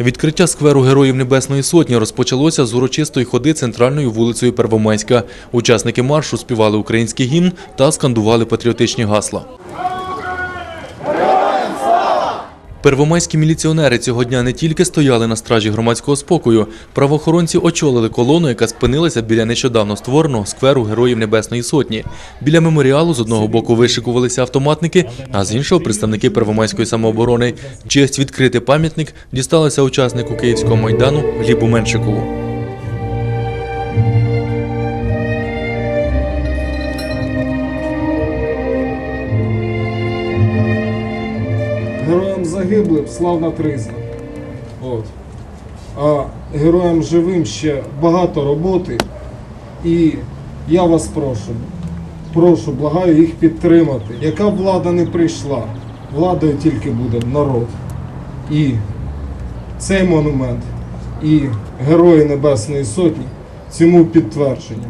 Відкриття скверу Героїв Небесної Сотні розпочалося з урочистої ходи центральною вулицею Первомайська. Учасники маршу співали український гімн та скандували патріотичні гасла. Первомайські міліціонери цього дня не тільки стояли на стражі громадського спокою, правоохоронці очолили колону, яка спинилася біля нещодавно створеного скверу Героїв Небесної Сотні. Біля меморіалу з одного боку вишикувалися автоматники, а з іншого представники Первомайської самооборони. Честь відкрити пам'ятник дісталася учаснику Київського майдану Глібу Меншикову. Героям загиблим славна тризна. От. А героям живим ще багато роботи. І я вас прошу, прошу, благаю їх підтримати. Яка влада не прийшла, владою тільки буде народ. І цей монумент, і Герої Небесної Сотні цьому підтвердження.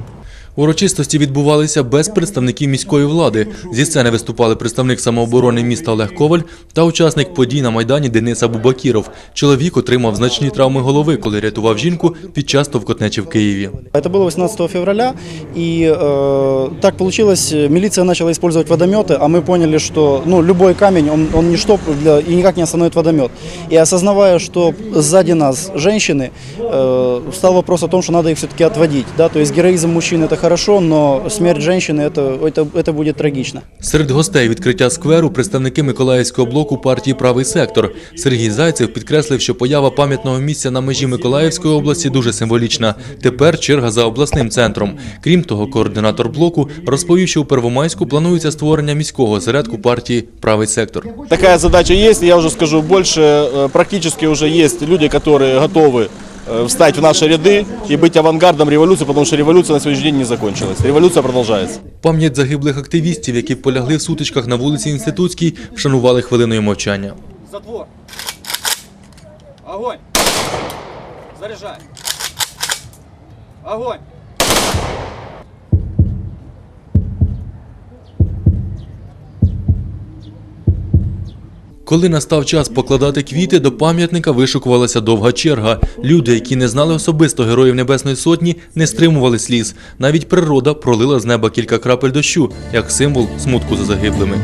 Урочистості відбувалися без представників міської влади. Зі сцени виступали представник самооборони міста Олег Коваль та учасник подій на майдані Денис Абубакіров. Чоловік отримав значні травми голови, коли рятував жінку під час товкотнечі в Києві. Это было 18 февраля, и э, так получилось, милиция начала использовать водометы, а мы поняли, что ну, любой камень, он, он ничто для, и никак не остановит водомет. И осознавая, что сзади нас женщины, э, стал вопрос о том, что надо их все-таки отводить. Да? То есть героизм мужчин это хорошо, но смерть женщины это, это, это будет трагично. Серед гостей відкриття скверу представники Миколаївського блоку партії Правий сектор. Сергій Зайцев підкреслив, що поява пам'ятного місця на межі Миколаївської області дуже символічна. Тепер черга за обласним центром. Крім того, координатор блоку розповів, що у Первомайську планується створення міського осередку партії Правий сектор. Такая задача есть, и я уже скажу больше, э, практически уже есть люди, которые готовы э, встать в наши ряды и быть авангардом революции, потому что революция на сегодняшний день не закончилась. Революция продолжается. Пам'ять загиблих активістів, які полягли в сутичках на вулиці Інститутській, вшанували хвилиною мовчання. Затвор. Огонь. Заряжай. Огонь. Коли настав час покладати квіти, до пам'ятника вишукувалася довга черга. Люди, які не знали особисто героїв Небесної Сотні, не стримували сліз. Навіть природа пролила з неба кілька крапель дощу як символ смутку за загиблими.